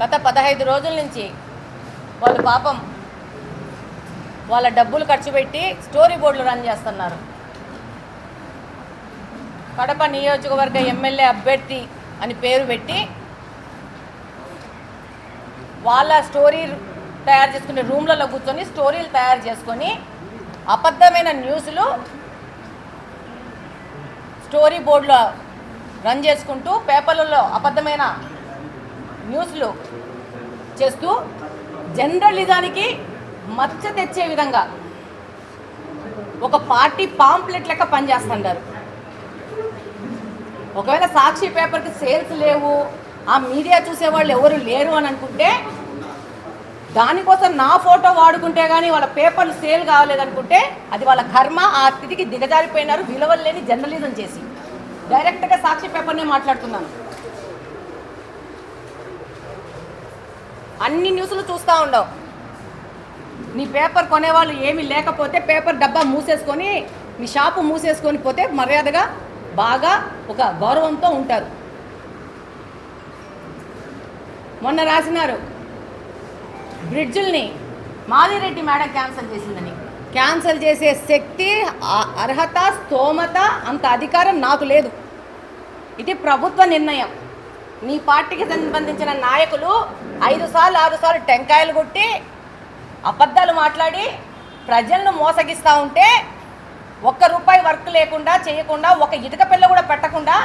గత పదహైదు రోజుల నుంచి వాళ్ళు పాపం వాళ్ళ డబ్బులు ఖర్చు పెట్టి స్టోరీ బోర్డులు రన్ చేస్తున్నారు. కడప నియోజకవర్గ ఎమ్మెల్యే అభ్యర్థి అని పేరు పెట్టి వాళ్ళ స్టోరీ తయారు చేసుకునే రూమ్లలో కూర్చొని స్టోరీలు తయారు చేసుకొని అబద్ధమైన న్యూస్లు స్టోరీ బోర్డులో రన్ చేసుకుంటూ పేపర్లలో అబద్ధమైన న్యూస్లు చేస్తూ జర్నలిజానికి మచ్చ తెచ్చే విధంగా ఒక పార్టీ పాంప్లెట్ లెక్క పనిచేస్తుంటారు. ఒకవేళ సాక్షి పేపర్కి సేల్స్ లేవు ఆ మీడియా చూసేవాళ్ళు ఎవరు లేరు అని అనుకుంటే దానికోసం నా ఫోటో వాడుకుంటే కానీ వాళ్ళ పేపర్లు సేల్ కావలేదనుకుంటే అది వాళ్ళ కర్మ ఆ స్థితికి దిగజారిపోయినారు విలువలేని జర్నలిజం చేసి. డైరెక్ట్గా సాక్షి పేపర్నే మాట్లాడుతున్నాను. అన్ని న్యూస్లు చూస్తూ ఉండవు. నీ పేపర్ కొనేవాళ్ళు ఏమీ లేకపోతే పేపర్ డబ్బా మూసేసుకొని మీ షాపు మూసేసుకొని పోతే మర్యాదగా బాగా ఒక గౌరవంతో ఉంటారు. మొన్న రాసినారు బ్రిడ్జుల్ని మాదిరెడ్డి మేడం క్యాన్సిల్ చేసిందని. క్యాన్సిల్ చేసే శక్తి అర్హత స్తోమత అంత అధికారం నాకు లేదు. ఇది ప్రభుత్వ నిర్ణయం. నీ పార్టీకి సంబంధించిన నాయకులు ఐదు సార్లు ఆరు సార్లు టెంకాయలు కొట్టి అబద్ధాలు మాట్లాడి ప్రజలను మోసగిస్తూ ఉంటే ఒక్క రూపాయి వర్క్ లేకుండా చేయకుండా ఒక ఇటుక పిల్ల కూడా పెట్టకుండా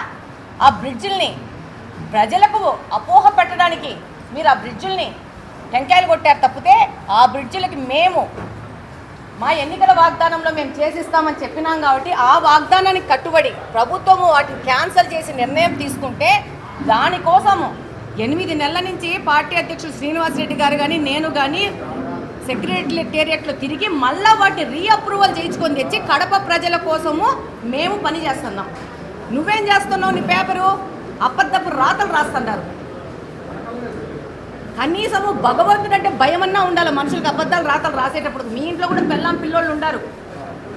ఆ బ్రిడ్జిల్ని ప్రజలకు అపోహ పెట్టడానికి మీరు ఆ బ్రిడ్జిల్ని టెంకాయలు కొట్టారు తప్పితే ఆ బ్రిడ్జిలకి మేము మా ఎన్నికల వాగ్దానంలో మేము చేసిస్తామని చెప్పినాం కాబట్టి ఆ వాగ్దానానికి కట్టుబడి ప్రభుత్వము వాటిని క్యాన్సిల్ చేసి నిర్ణయం తీసుకుంటే దానికోసము ఎనిమిది నెలల నుంచి పార్టీ అధ్యక్షుడు శ్రీనివాసరెడ్డి గారు కానీ నేను కానీ సెక్రటేరియట్లో తిరిగి మళ్ళా వాటిని రీఅప్రూవల్ చేయించుకొని తెచ్చి కడప ప్రజల కోసము మేము పని చేస్తున్నాం. నువ్వేం చేస్తున్నావు నీ పేపరు? అబద్ధపు రాతలు రాస్తున్నారు. కనీసము భగవంతుడు అంటే భయమన్నా ఉండాలి మనుషులకు అబద్ధాలు రాతలు రాసేటప్పుడు. మీ ఇంట్లో కూడా పెళ్ళాం పిల్లోళ్ళు ఉండారు.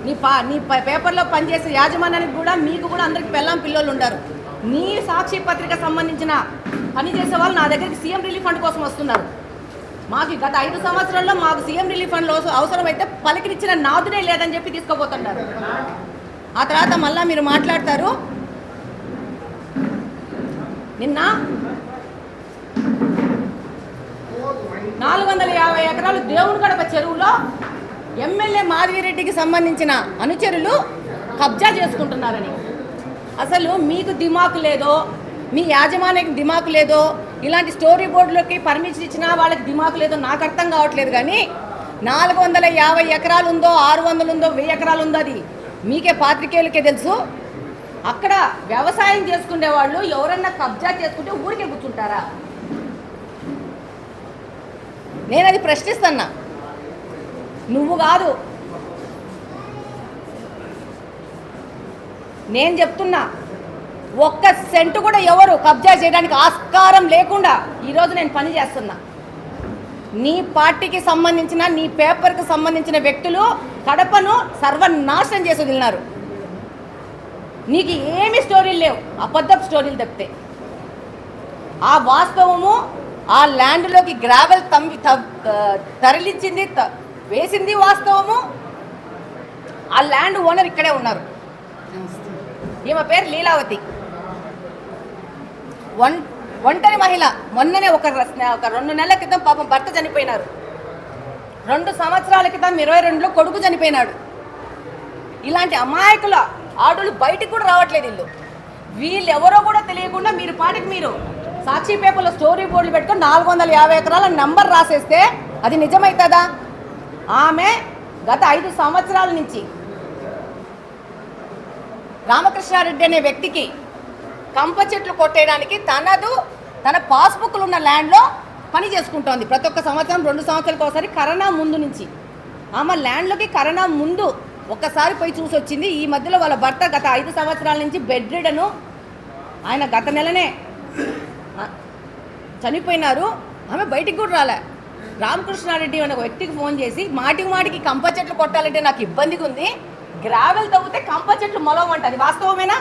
నీ పా నీ ప- పేపర్లో పనిచేసే యాజమాన్యానికి కూడా మీకు కూడా అందరికి పెళ్ళాం పిల్లోళ్ళు ఉండారు. నీ సాక్షి పత్రిక సంబంధించిన పని చేసే వాళ్ళు నా దగ్గరికి సీఎం రిలీఫ్ ఫండ్ కోసం వస్తున్నారు. మాకు గత ఐదు సంవత్సరాల్లో మాకు సీఎం రిలీఫ్ ఫండ్ అవసరమైతే పలికినిచ్చిన నాదునే లేదని చెప్పి తీసుకోబోతున్నారు ఆ తర్వాత మళ్ళా మీరు మాట్లాడతారు. నిన్న నాలుగు వందల యాభై ఎకరాలు దేవుని గడప చెరువులో ఎమ్మెల్యే మాధవిరెడ్డికి సంబంధించిన అనుచరులు కబ్జా చేసుకుంటున్నారని. అసలు మీకు దిమాకు లేదో మీ యాజమాన్యకి దిమాకు లేదో ఇలాంటి స్టోరీ బోర్డులోకి పర్మిషన్ ఇచ్చినా వాళ్ళకి దిమాకు లేదో నాకు అర్థం కావట్లేదు కానీ నాలుగు వందల యాభై ఎకరాలు ఉందో ఆరు వందలు ఉందో వెయ్యి ఎకరాలు ఉందో అది మీకే పాత్రికేయులకే తెలుసు. అక్కడ వ్యవసాయం చేసుకునే వాళ్ళు ఎవరన్నా కబ్జా చేసుకుంటే ఊరికే కూర్చుంటారా? నేను అది ప్రశ్నిస్తున్నా. నువ్వు కాదు నేను చెప్తున్నా ఒక్క సెంటు కూడా ఎవరు కబ్జా చేయడానికి ఆస్కారం లేకుండా ఈరోజు నేను పని చేస్తున్నా. నీ పార్టీకి సంబంధించిన నీ పేపర్కి సంబంధించిన వ్యక్తులు కడపను సర్వనాశనం చేసి వదిలినారు. నీకు ఏమి స్టోరీలు లేవు అబద్ధపు స్టోరీలు తప్పితే. ఆ వాస్తవము ఆ ల్యాండ్లోకి గ్రావెల్ తమ్మి తరలించింది వేసింది వాస్తవము. ఆ ల్యాండ్ ఓనర్ ఇక్కడే ఉన్నారు. ఈమె పేరు లీలావతి. ఒం ఒంటరి మహిళ. మొన్ననే ఒక ఒక రెండు నెలల క్రితం పాపం భర్త చనిపోయినారు. రెండు సంవత్సరాల క్రితం ఇరవై రెండులో కొడుకు చనిపోయినాడు. ఇలాంటి అమాయకుల ఆటోలు బయటికి కూడా రావట్లేదు ఇల్లు వీళ్ళు. ఎవరో కూడా తెలియకుండా మీరు పాటికి మీరు సాక్షి పేపర్లో స్టోరీ బోర్డులు పెట్టుకొని నాలుగు వందల యాభై ఎకరాల నంబర్ రాసేస్తే అది నిజమవుతుందా ఆమె గత ఐదు సంవత్సరాల నుంచి రామకృష్ణారెడ్డి అనే వ్యక్తికి కంప చెట్లు కొట్టేయడానికి తనదు తన పాస్బుక్లు ఉన్న ల్యాండ్లో పని చేసుకుంటోంది. ప్రతి ఒక్క సంవత్సరం రెండు సంవత్సరాలకు ఒకసారి కరోనా ముందు నుంచి. ఆమె ల్యాండ్లోకి కరోనా ముందు ఒక్కసారి పోయి చూసి వచ్చింది. ఈ మధ్యలో వాళ్ళ భర్త గత ఐదు సంవత్సరాల నుంచి బెడ్ రిడను ఆయన గత నెలనే చనిపోయినారు. ఆమె బయటికి కూడా రాలే. రామకృష్ణారెడ్డి అనే వ్యక్తికి ఫోన్ చేసి మాటికి మాటికి కంప చెట్లు కొట్టాలంటే నాకు ఇబ్బందిగా ఉంది గ్రావెల్ తవ్వితే కంప చెట్లు మొలవంట అది వాస్తవమేనా?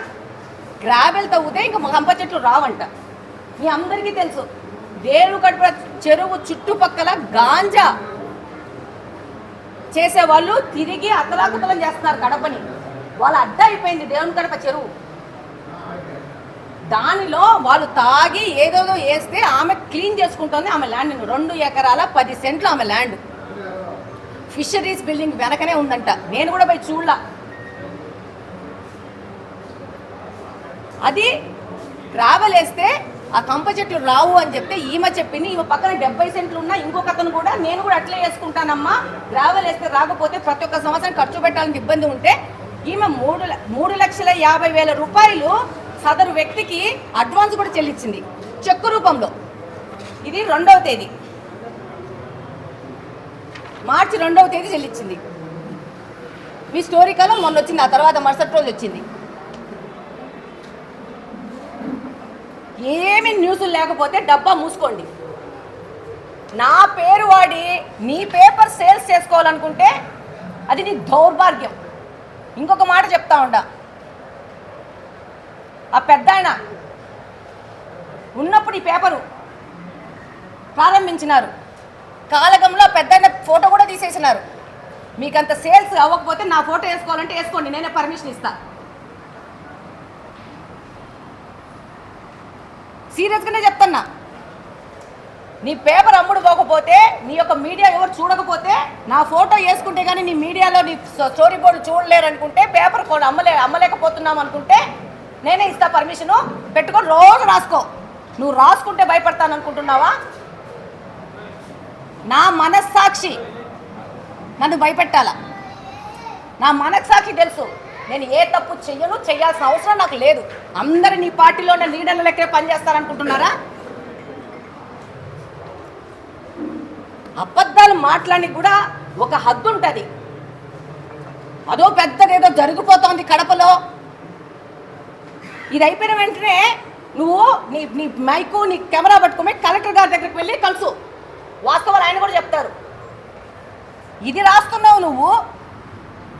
గ్రావెల్ తవ్వితే ఇంకా కంప చెట్లు రావంట. మీ అందరికీ తెలుసు దేవుగడ్డ చెరువు చుట్టుపక్కల గాంజా చేసేవాళ్ళు తిరిగి అతలాకుతలం చేస్తున్నారు కడపని. వాళ్ళ అడ్డ అయిపోయింది దేవుని గడప చెరువు. దానిలో వాళ్ళు తాగి ఏదోదో వేస్తే ఆమె క్లీన్ చేసుకుంటుంది ఆమె ల్యాండ్. రెండు ఎకరాల పది సెంట్లు ఆమె ల్యాండ్. ఫిషరీస్ బిల్డింగ్ వెనకనే ఉందంట. నేను కూడా పోయి చూడలా. అది ట్రావెల్ వేస్తే ఆ కంప చెట్లు రావు అని చెప్తే ఈమె చెప్పింది ఈమె పక్కన డెబ్బై సెంట్లు ఉన్నా ఇంకొక అతను కూడా నేను కూడా అట్లే వేసుకుంటానమ్మా. గ్రావెల్ వేస్తే రాకపోతే ప్రతి ఒక్క సంవత్సరం ఖర్చు పెట్టాలని ఇబ్బంది ఉంటే ఈమె మూడు ల- మూడు లక్షల యాభై వేల రూపాయలు సదరు వ్యక్తికి అడ్వాన్స్ కూడా చెల్లించింది. చెక్కు రూపంలో. ఇది రెండవ తేదీ. మార్చి రెండవ తేదీ చెల్లించింది. మీ స్టోరీ కాలం మొన్న వచ్చింది ఆ తర్వాత మరుసటి రోజు వచ్చింది. ఏమి న్యూస్లు లేకపోతే డబ్బా మూసుకోండి. నా పేరు వాడి నీ పేపర్ సేల్స్ చేసుకోవాలనుకుంటే అది నీ దౌర్భాగ్యం. ఇంకొక మాట చెప్తా ఉండా. ఆ పెద్ద ఆయన ఉన్నప్పుడు ఈ పేపరు ప్రారంభించినారు. కాలకంలో పెద్ద ఫోటో కూడా తీసేసినారు. మీకు అంత సేల్స్ అవ్వకపోతే నా ఫోటో వేసుకోవాలంటే వేసుకోండి నేనే పర్మిషన్ ఇస్తా. సీరియస్గానే చెప్తున్నా. నీ పేపర్ అమ్ముడు పోకపోతే నీ యొక్క మీడియా ఎవరు చూడకపోతే నా ఫోటో వేసుకుంటే కానీ నీ మీడియాలో నీ స్టోరీ బోర్డు చూడలేరు అనుకుంటే పేపర్ కూడా అమ్మలే అమ్మలేకపోతున్నాం అనుకుంటే నేనే ఇస్తా పర్మిషను. పెట్టుకొని రోజు రాసుకో. నువ్వు రాసుకుంటే భయపడతాను అనుకుంటున్నావా నా మనస్సాక్షి నన్ను భయపెట్టాలా? నా మనస్సాక్షి తెలుసు. నేను ఏ తప్పు చెయ్యను చేయాల్సిన అవసరం నాకు లేదు. అందరు నీ పార్టీలో ఉన్న లీడర్ల లెక్కే పనిచేస్తారనుకుంటున్నారా అబద్ధాలు మాట్లాడి కూడా ఒక హద్దు ఉంటుంది. అదో పెద్దదేదో జరిగిపోతోంది కడపలో. ఇది అయిపోయిన వెంటనే నువ్వు నీ నీ మైకు నీ కెమెరా పట్టుకుని కలెక్టర్ గారి దగ్గరికి వెళ్ళి కలుసు. వాస్తవాలు ఆయన కూడా చెప్తారు. ఇది రాస్తున్నావు నువ్వు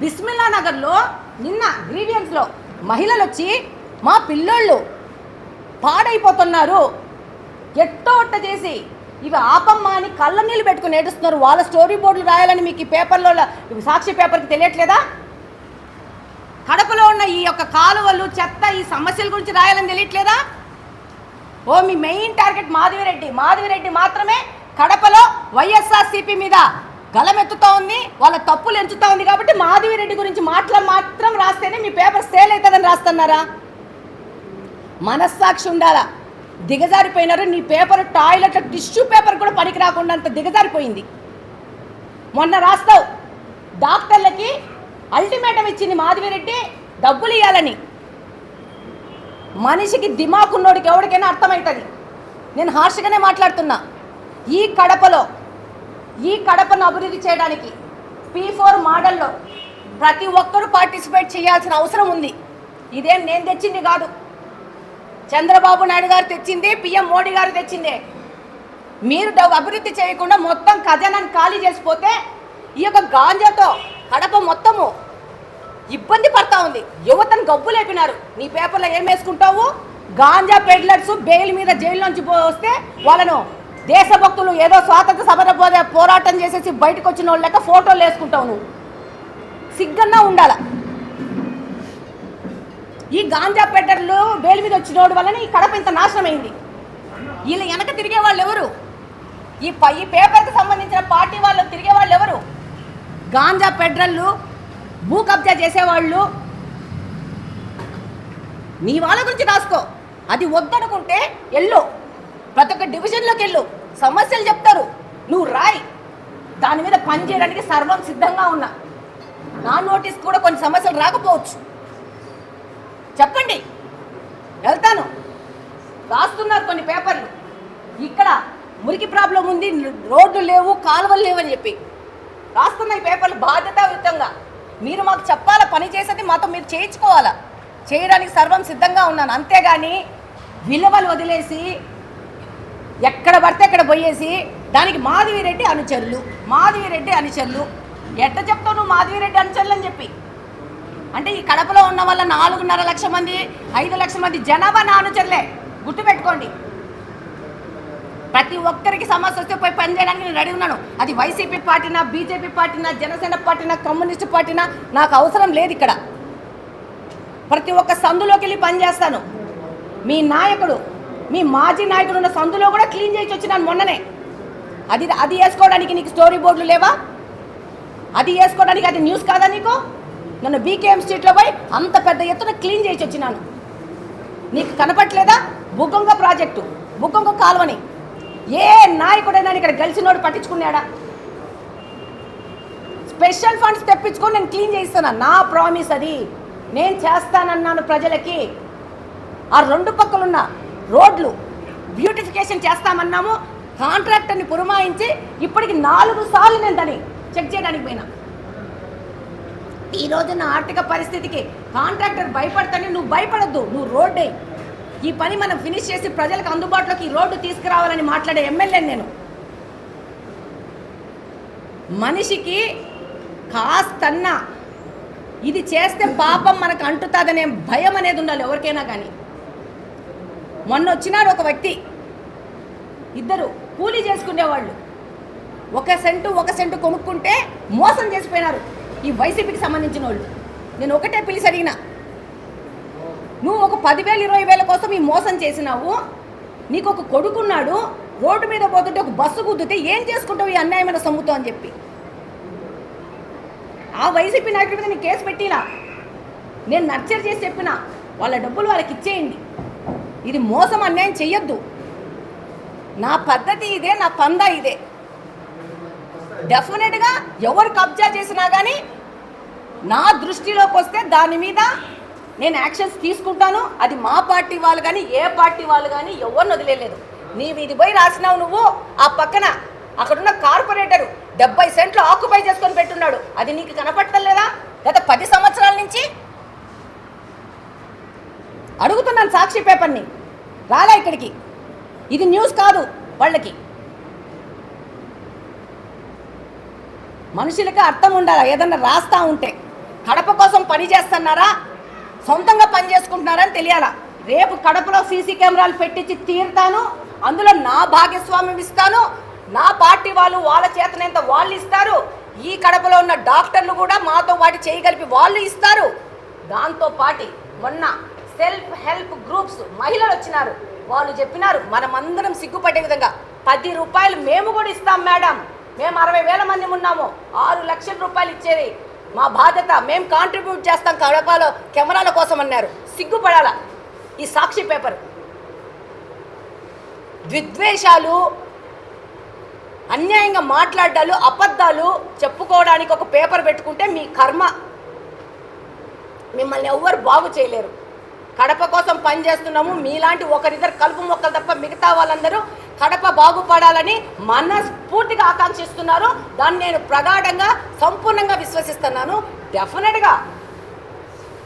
బిస్మిల్లా నగర్లో నిన్న గ్రీవియన్స్లో మహిళలు వచ్చి మా పిల్లోళ్ళు పాడైపోతున్నారు. ఎట్టోట్ట చేసి ఇవి ఆపమ్మా అని కళ్ళ నీళ్ళు పెట్టుకుని ఏడుస్తున్నారు. వాళ్ళ స్టోరీ బోర్డులు రాయాలని మీకు ఈ పేపర్లో సాక్షి పేపర్కి తెలియట్లేదా? కడపలో ఉన్న ఈ యొక్క కాలువలు చెత్త ఈ సమస్యల గురించి రాయాలని తెలియట్లేదా? ఓ మీ మెయిన్ టార్గెట్ మాధవిరెడ్డి. మాధవిరెడ్డి మాత్రమే కడపలో వైఎస్ఆర్సీపీ మీద గలమెత్తుతా ఉంది వాళ్ళ తప్పులు ఎంచుతా ఉంది కాబట్టి మాధవిరెడ్డి గురించి మాటలు మాత్రం రాస్తేనే మీ పేపర్ సేల్ అవుతుందని రాస్తున్నారా? మనస్సాక్షి ఉండాలా? దిగజారిపోయినారు నీ పేపర్ టాయిలెట్ టిష్యూ పేపర్ కూడా పనికి రాకుండా అంత దిగజారిపోయింది. మొన్న రాస్తావు డాక్టర్లకి అల్టిమేటం ఇచ్చింది మాధవిరెడ్డి డబ్బులు ఇవ్వాలని మనిషికి దిమాకున్నోడికి ఎవరికైనా అర్థమవుతుంది. నేను హార్ష్గానే మాట్లాడుతున్నా. ఈ కడపలో ఈ కడపను అభివృద్ధి చేయడానికి పీ ఫోర్ మోడల్లో ప్రతి ఒక్కరూ పార్టిసిపేట్ చేయాల్సిన అవసరం ఉంది. ఇదేం నేను తెచ్చింది కాదు. చంద్రబాబు నాయుడు గారు తెచ్చింది పిఎం మోడీ గారు తెచ్చిందే. మీరు అభివృద్ధి చేయకుండా మొత్తం ఖజానాన్ని ఖాళీ చేసిపోతే ఈ యొక్క గాంజాతో కడప మొత్తము ఇబ్బంది పడతా ఉంది. యువతను గబ్బు లేపినారు. నీ పేపర్లో ఏం వేసుకుంటావు? గాంజా పెడ్లర్స్ బెయిల్ మీద జైల్లోంచి పో- వస్తే వాళ్ళను దేశభక్తులు ఏదో స్వాతంత్ర సమర పోదే- పోరాటం చేసేసి బయటకు వచ్చిన వాళ్ళు లెక్క ఫోటోలు వేసుకుంటావు నువ్వు. సిగ్గన్నా ఉండాల. ఈ గాంజా పెట్టర్లు బేలు మీద వచ్చినోడు వలన ఈ కడప ఇంత నాశనం అయింది వీళ్ళు వెనక తిరిగే వాళ్ళు ఎవరు? ఈ ఈ పేపర్కి సంబంధించిన పార్టీ వాళ్ళు తిరిగే వాళ్ళు ఎవరు? గాంజా పెడ్రళ్ళు భూ కబ్జా చేసేవాళ్ళు. నీ వాళ్ళ గురించి రాసుకో. అది వద్దనుకుంటే ఎల్లో. ప్రతి ఒక్క డివిజన్లోకి వెళ్ళు. సమస్యలు చెప్తారు. నువ్వు రాయి. దాని మీద పని చేయడానికి సర్వం సిద్ధంగా ఉన్నా. నా నోటీస్ కూడా కొన్ని సమస్యలు రాకపోవచ్చు. చెప్పండి. వెళ్తాను. రాస్తున్నారు కొన్ని పేపర్లు. ఇక్కడ మురికి ప్రాబ్లం ఉంది రోడ్లు లేవు కాలువలు లేవు అని చెప్పి. రాస్తున్న ఈ పేపర్లు బాధ్యతాయుతంగా. మీరు మాకు చెప్పాలా పని చేసేది మాతో మీరు చేయించుకోవాలా? చేయడానికి సర్వం సిద్ధంగా ఉన్నాను. అంతేగాని విలువలు వదిలేసి ఎక్కడ పడితే అక్కడ పోయేసి దానికి మాధవిరెడ్డి అనుచరులు మాధవిరెడ్డి అనుచరులు. ఎట్ట చెప్తావు నువ్వు మాధవిరెడ్డి అనుచరులు అని చెప్పి? అంటే ఈ కడపలో ఉన్న వల్ల నాలుగున్నర లక్ష మంది ఐదు లక్షల మంది జనాభా నా అనుచరులే. గుర్తుపెట్టుకోండి. ప్రతి ఒక్కరికి సమస్య వస్తే పోయి పని చేయడానికి నేను రెడీ ఉన్నాను. అది వైసీపీ పార్టీనా బీజేపీ పార్టీనా జనసేన పార్టీనా కమ్యూనిస్ట్ పార్టీనా? నాకు అవసరం లేదు ఇక్కడ. ప్రతి ఒక్క సందులోకి వెళ్ళి పని చేస్తాను. మీ నాయకుడు మీ మాజీ నాయకుడు ఉన్న సందులో కూడా క్లీన్ చేసి వచ్చినాను మొన్ననే. అది అది వేసుకోవడానికి నీకు స్టోరీ బోర్డులు లేవా? అది వేసుకోవడానికి అది న్యూస్ కాదా నీకు? నన్ను బీకేఎం స్ట్రీట్లో పోయి అంత పెద్ద ఎత్తున క్లీన్ చేసి వచ్చినాను. నీకు కనపట్లేదా బుగ్గొంగ ప్రాజెక్టు బుగ్గొంగ కాలువని. ఏ నాయకుడైనా ఇక్కడ గెలిచినోడు పట్టించుకున్నాడా? స్పెషల్ ఫండ్స్ తెప్పించుకొని నేను క్లీన్ చేయిస్తాను నా ప్రామిస్ అది. నేను చేస్తానన్నాను ప్రజలకి. ఆ రెండు పక్కలున్నా రోడ్లు బ్యూటిఫికేషన్ చేస్తామన్నాము కాంట్రాక్టర్ని పురమాయించి ఇప్పటికి నాలుగు సార్లు నేను దాన్ని చెక్ చేయడానికి పోయినా. ఈ రోజున ఆర్థిక పరిస్థితికి కాంట్రాక్టర్ భయపడతానే నువ్వు భయపడద్దు నువ్వు రోడ్డే. ఈ పని మనం ఫినిష్ చేసి ప్రజలకు అందుబాటులోకి ఈ రోడ్డు తీసుకురావాలని మాట్లాడే ఎమ్మెల్యే నేను. మనిషికి కాస్తన్నా ఇది చేస్తే పాపం మనకు అంటుతుందనే భయం అనేది ఉండాలి ఎవరికైనా కానీ. మొన్న వచ్చినాడు ఒక వ్యక్తి. ఇద్దరు కూలీ చేసుకునేవాళ్ళు. ఒక సెంటు ఒక సెంటు కొనుక్కుంటే మోసం చేసిపోయినారు ఈ వైసీపీకి సంబంధించిన వాళ్ళు. నేను ఒకటే పిలిచి అడిగిన నువ్వు ఒక పదివేలు ఇరవై వేల కోసం ఈ మోసం చేసినావు. నీకు ఒక కొడుకున్నాడు రోడ్డు మీద పోతుంటే ఒక బస్సు గుద్దితే ఏం చేసుకుంటావు ఈ అన్యాయమైన సొమ్ముతో? అని చెప్పి. ఆ వైసీపీ నాయకుడి మీద నేను కేసు పెట్టినా. నేను నర్చర్ చేసి చెప్పిన వాళ్ళ డబ్బులు వాళ్ళకి ఇచ్చేయండి. ఇది మోసం అన్యాయం చెయ్యొద్దు. నా పద్ధతి ఇదే నా పందా ఇదే. డెఫినెట్గా ఎవరు కబ్జా చేసినా కానీ నా దృష్టిలోకి వస్తే దాని మీద నేను యాక్షన్స్ తీసుకుంటాను. అది మా పార్టీ వాళ్ళు కానీ ఏ పార్టీ వాళ్ళు కానీ ఎవరిని వదిలేదు నీవు ఇది పోయి రాసినావు నువ్వు ఆ పక్కన అక్కడున్న కార్పొరేటర్ డెబ్బై సెంట్లు ఆక్యుపై చేసుకొని పెట్టున్నాడు. అది నీకు కనపట్టలేదా గత పది సంవత్సరాల నుంచి అడుగుతున్నాను సాక్షి పేపర్ని. రాలే ఇక్కడికి. ఇది న్యూస్ కాదు వాళ్ళకి. మనుషులకి అర్థం ఉండాలా? ఏదన్నా రాస్తా ఉంటే. కడప కోసం పని చేస్తున్నారా? సొంతంగా పని చేసుకుంటున్నారా అని తెలియాలా? రేపు కడపలో సీసీ కెమెరాలు పెట్టించి తీరుతాను. అందులో నా భాగస్వామ్యం ఇస్తాను. నా పార్టీ వాళ్ళు వాళ్ళ చేతనేంత వాళ్ళు ఇస్తారు. ఈ కడపలో ఉన్న డాక్టర్లు కూడా మాతో వాటి చేయగలిపి వాళ్ళు ఇస్తారు. దాంతో పాటి మొన్న సెల్ఫ్ హెల్ప్ గ్రూప్స్ మహిళలు వచ్చినారు. వాళ్ళు చెప్పినారు మనమందరం సిగ్గుపడే విధంగా పది రూపాయలు మేము కూడా ఇస్తాం మేడం. మేము అరవై వేల మంది ఉన్నాము. ఆరు లక్షల రూపాయలు ఇచ్చేది. మా బాధ్యత మేము కాంట్రిబ్యూట్ చేస్తాం కడపలో కెమెరాల కోసం అన్నారు. సిగ్గుపడాల? ఈ సాక్షి పేపర్. విద్వేషాలు అన్యాయంగా మాట్లాడాలు అబద్ధాలు చెప్పుకోవడానికి ఒక పేపర్ పెట్టుకుంటే మీ కర్మ. మిమ్మల్ని ఎవ్వరు బాగు చేయలేరు. కడప కోసం పనిచేస్తున్నాము మీలాంటి ఒకరిద్దరు కలుపు మొక్కలు తప్ప మిగతా వాళ్ళందరూ కడప బాగుపడాలని మనస్ఫూర్తిగా ఆకాంక్షిస్తున్నారు. దాన్ని నేను ప్రగాఢంగా సంపూర్ణంగా విశ్వసిస్తున్నాను. డెఫినెట్గా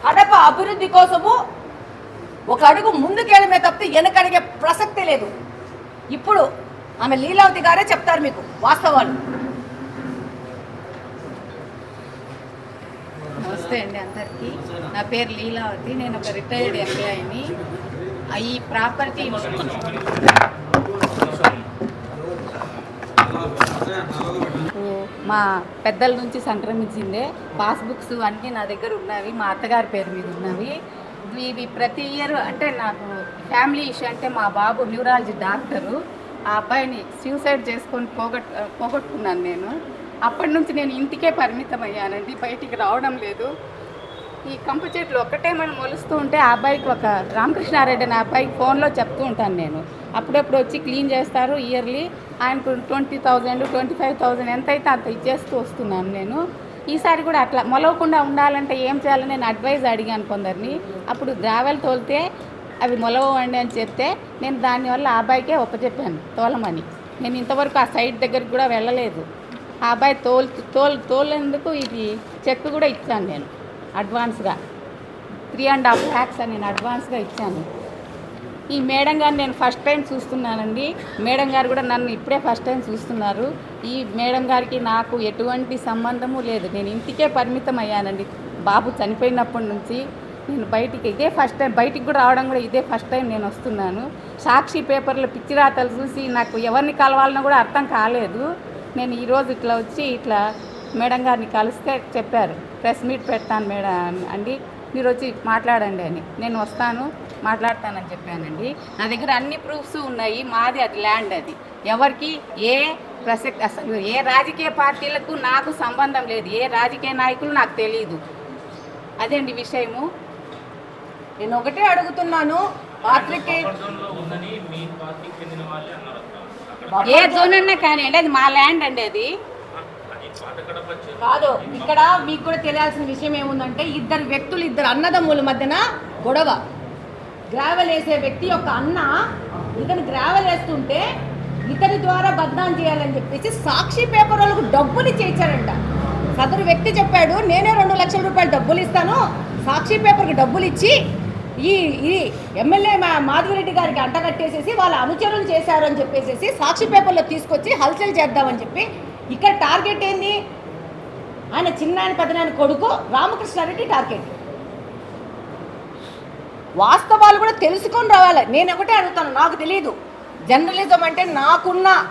కడప అభివృద్ధి కోసము ఒక అడుగు ముందుకెళ్ళమే తప్పితే వెనకడిగే ప్రసక్తే లేదు. ఇప్పుడు ఆమె లీలావతి గారే చెప్తారు మీకు వాస్తవాలు. నమస్తే అండి అందరికీ. నా పేరు లీలావతి నేను ఒక రిటైర్డ్ ఎంప్లాయీని. ఈ ప్రాపర్టీ మా పెద్దల నుంచి సంక్రమించిందే. పాస్బుక్స్ అన్నీ నా దగ్గర ఉన్నవి మా అత్తగారి పేరు మీద ఉన్నవి. ఇవి ప్రతి ఇయర్ అంటే నాకు ఫ్యామిలీ ఇష్యూ అంటే మా బాబు న్యూరాలజీ డాక్టరు. ఆ అబ్బాయిని సూసైడ్ చేసుకొని పోగొట్ పోగొట్టుకున్నాను నేను. అప్పటి నుంచి నేను ఇంటికే పరిమితం అయ్యానండి బయటికి రావడం లేదు. ఈ కంప చెట్లు ఒక్కటే మనం మొలుస్తూ ఉంటే ఆ అబ్బాయికి ఒక రామకృష్ణారెడ్డి అనే అబ్బాయికి ఫోన్లో చెప్తూ ఉంటాను నేను. అప్పుడప్పుడు వచ్చి క్లీన్ చేస్తారు ఇయర్లీ ఆయనకు twenty thousand twenty five thousand ఎంత అయితే అంత ఇచ్చేస్తూ వస్తున్నాను నేను. ఈసారి కూడా అట్లా మొలవకుండా ఉండాలంటే ఏం చేయాలని నేను అడ్వైజ్ అడిగాను కొందరిని. అప్పుడు గ్రావెల్ తోలితే అవి మొలవండి అని చెప్తే నేను దానివల్ల ఆ అబ్బాయికే ఒప్పచెప్పాను తోలమని. నేను ఇంతవరకు ఆ సైట్ దగ్గరికి కూడా వెళ్ళలేదు. ఆ అబ్బాయి తోలు తోలు తోలేందుకు ఇది చెక్ కూడా ఇచ్చాను నేను అడ్వాన్స్గా. త్రీ అండ్ హాఫ్ ల్యాక్స్ అని నేను అడ్వాన్స్గా ఇచ్చాను. ఈ మేడం గారిని నేను ఫస్ట్ టైం చూస్తున్నానండి. మేడం గారు కూడా నన్ను ఇప్పుడే ఫస్ట్ టైం చూస్తున్నారు. ఈ మేడం గారికి నాకు ఎటువంటి సంబంధము లేదు. నేను ఇంటికే పరిమితం అయ్యానండి. బాబు చనిపోయినప్పటి నుంచి నేను బయటికి ఇదే ఫస్ట్ టైం బయటికి కూడా రావడం కూడా ఇదే ఫస్ట్ టైం నేను వస్తున్నాను. సాక్షి పేపర్లో పిచ్చి రాతలు చూసి నాకు ఎవరిని కలవాలన్నా కూడా అర్థం కాలేదు. నేను ఈరోజు ఇట్లా వచ్చి ఇట్లా మేడం గారిని కలిస్తే చెప్పారు. ప్రెస్ మీట్ పెడతాను మేడం అండి. మీరు వచ్చి మాట్లాడండి అని. నేను వస్తాను మాట్లాడతానని చెప్పానండి. నా దగ్గర అన్ని ప్రూఫ్స్ ఉన్నాయి. మాది అది ల్యాండ్ అది. ఎవరికి? ఏ ప్రసక్తి అసలు ఏ రాజకీయ పార్టీలకు నాకు సంబంధం లేదు. ఏ రాజకీయ నాయకులు నాకు తెలియదు అదేండి విషయము. నేను ఒకటే అడుగుతున్నాను. పాత్రికే ఏ జోన్ అన్నా కానీ అండి అది మా ల్యాండ్ అండి అది. కాదు ఇక్కడ మీకు కూడా తెలియాల్సిన విషయం ఏముందంటే ఇద్దరు వ్యక్తులు ఇద్దరు అన్నదమ్ముల మధ్యన గొడవ. గ్రావెల్ వేసే వ్యక్తి యొక్క అన్న ఇతను గ్రావెల్ వేస్తుంటే ఇతని ద్వారా బద్నాం చేయాలని చెప్పేసి సాక్షి పేపర్ వాళ్ళకు డబ్బులు చేయించాడంట సదరు వ్యక్తి చెప్పాడు నేనే రెండు లక్షల రూపాయలు డబ్బులు ఇస్తాను. సాక్షి పేపర్కి డబ్బులు ఇచ్చి ఈ ఈ ఎమ్మెల్యే మా- మాధవిరెడ్డి గారికి అంటగట్టేసేసి వాళ్ళ అనుచరులు చేశారు అని చెప్పేసి సాక్షి పేపర్లో తీసుకొచ్చి హల్చల్ చేద్దామని చెప్పి ఇక్కడ టార్గెట్ ఏంది? ఆయన చిన్నాయన పెద్దనాయన కొడుకు రామకృష్ణారెడ్డి టార్గెట్. వాస్తవాలు కూడా తెలుసుకొని రావాలి. నేను ఒకటే అడుగుతాను నాకు తెలియదు జర్నలిజం అంటే నాకున్న.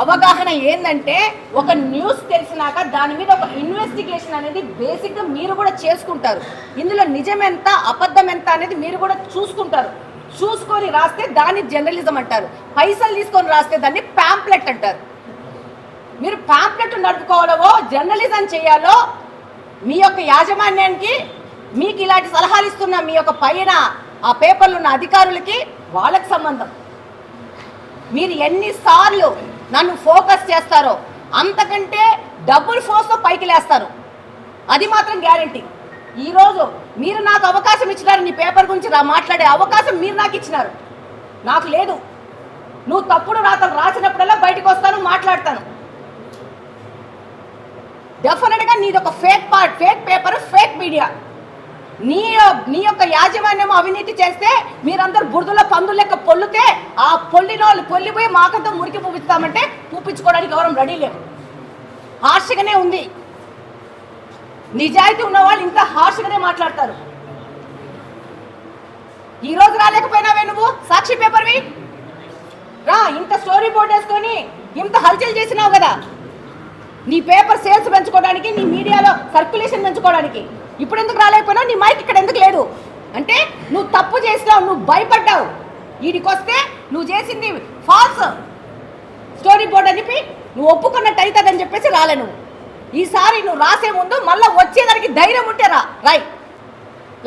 అవగాహన ఏంటంటే ఒక న్యూస్ తెలిసినాక దాని మీద ఒక ఇన్వెస్టిగేషన్ అనేది బేసిక్గా మీరు కూడా చేసుకుంటారు. ఇందులో నిజం ఎంత అబద్ధం ఎంత అనేది మీరు కూడా చూసుకుంటారు. చూసుకొని రాస్తే దాన్ని జర్నలిజం అంటారు. పైసలు తీసుకొని రాస్తే దాన్ని ప్యాంప్లెట్ అంటారు. మీరు ప్యాంప్లెట్ నడుపుకోవాలో జర్నలిజం చేయాలో మీ యొక్క యాజమాన్యానికి మీకు ఇలాంటి సలహాలు ఇస్తున్న మీ యొక్క పైన ఆ పేపర్లు ఉన్న అధికారులకి వాళ్ళకి సంబంధం. మీరు ఎన్నిసార్లు నన్ను ఫోకస్ చేస్తారో అంతకంటే డబుల్ ఫోర్స్తో పైకి లేస్తారు. అది మాత్రం గ్యారంటీ. ఈరోజు మీరు నాకు అవకాశం ఇచ్చినారు నీ పేపర్ గురించి రా మాట్లాడే అవకాశం మీరు నాకు ఇచ్చినారు. నాకు లేదు. నువ్వు తప్పుడు రాతలు రాసినప్పుడల్లా బయటకు వస్తాను మాట్లాడతాను. డెఫినెట్గా నీది ఒక fake part fake paper fake media నీ నీ యొక్క యాజమాన్యం అవినీతి చేస్తే మీరందరూ బురదలో పందులు లెక్క పొల్లితే ఆ పొల్లిన వాళ్ళు పొల్లిపోయి మాకంతా మురికి పూపిస్తామంటే పూపించుకోవడానికి ఎవరం రెడీ లేవు హార్ష్గానే ఉంది. నిజాయితీ ఉన్న వాళ్ళు ఇంత హార్ష్గానే మాట్లాడతారు. ఈ రోజు రాలేకపోయినావే నువ్వు? సాక్షి పేపర్వి రా ఇంత స్టోరీ బోర్డ్ వేసుకొని ఇంత హల్చల్ చేసినావు కదా. నీ పేపర్ సేల్స్ పెంచుకోవడానికి నీ మీడియాలో సర్క్యులేషన్ పెంచుకోవడానికి. ఇప్పుడు ఎందుకు రాలేకపోయినా నీ మైక్ ఇక్కడ ఎందుకు లేదు? అంటే నువ్వు తప్పు చేసినావు నువ్వు భయపడ్డావు. వీడికొస్తే నువ్వు చేసింది ఫాల్స్ స్టోరీ బోర్డ్ అనిపి నువ్వు ఒప్పుకున్నట్టు అవుతుందని చెప్పేసి రాలే నువ్వు. ఈసారి నువ్వు రాసే ముందు మళ్ళీ వచ్చేదానికి ధైర్యం ఉంటే రా. రై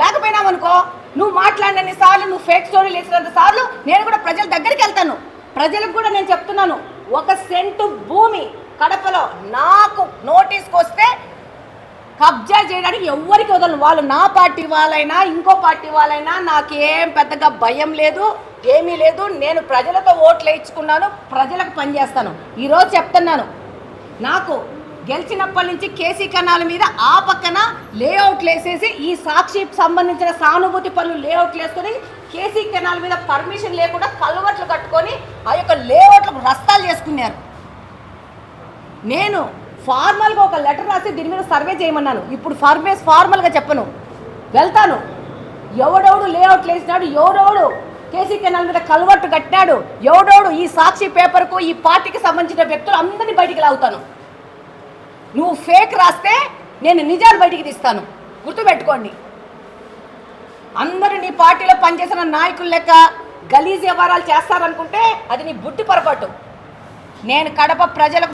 లేకపోయినామనుకో నువ్వు మాట్లాడినన్ని సార్లు నువ్వు ఫేక్ స్టోరీలు వేసినంత సార్లు నేను కూడా ప్రజల దగ్గరికి వెళ్తాను. ప్రజలకు కూడా నేను చెప్తున్నాను ఒక సెంటు భూమి కడపలో నాకు నోటీస్కి వస్తే కబ్జా చేయడానికి ఎవ్వరికి వదలను. వాళ్ళు నా పార్టీ వాళ్ళైనా ఇంకో పార్టీ వాళ్ళైనా నాకేం పెద్దగా భయం లేదు ఏమీ లేదు. నేను ప్రజలతో ఓట్లు వేయించుకున్నాను ప్రజలకు పనిచేస్తాను ఈరోజు చెప్తున్నాను నాకు గెలిచినప్పటి నుంచి కేసీ కణాల మీద ఆ పక్కన లేఅవుట్లు వేసేసి ఈ సాక్షికి సంబంధించిన సానుభూతి పనులు లేఅవుట్లు వేసుకొని కేసీ కెనాల్ మీద పర్మిషన్ లేకుండా కల్వట్లు కట్టుకొని ఆ యొక్క లేఅవుట్లకు రస్తాలు చేసుకున్నారు. నేను ఫార్మల్గా ఒక లెటర్ రాసి దీని మీద సర్వే చేయమన్నాను. ఇప్పుడు ఫార్మేస్ ఫార్మల్గా చెప్పను. వెళ్తాను. ఎవడెవడు లేఅవుట్లు వేసినాడు ఎవడెవడు కేసీ కెనాల్ మీద కల్వర్టు కట్టినాడు ఎవడెవడు ఈ సాక్షి పేపర్కు ఈ పార్టీకి సంబంధించిన వ్యక్తులు అందరినీ బయటికి లాగుతాను. నువ్వు ఫేక్ రాస్తే నేను నిజాలు బయటికి తీస్తాను. గుర్తుపెట్టుకోండి. అందరూ నీ పార్టీలో పనిచేసిన నాయకుల లెక్క గలీజ్ వ్యవహారాలు చేస్తారనుకుంటే అది నీ బుట్టి పొరపాటు. నేను కడప ప్రజలకు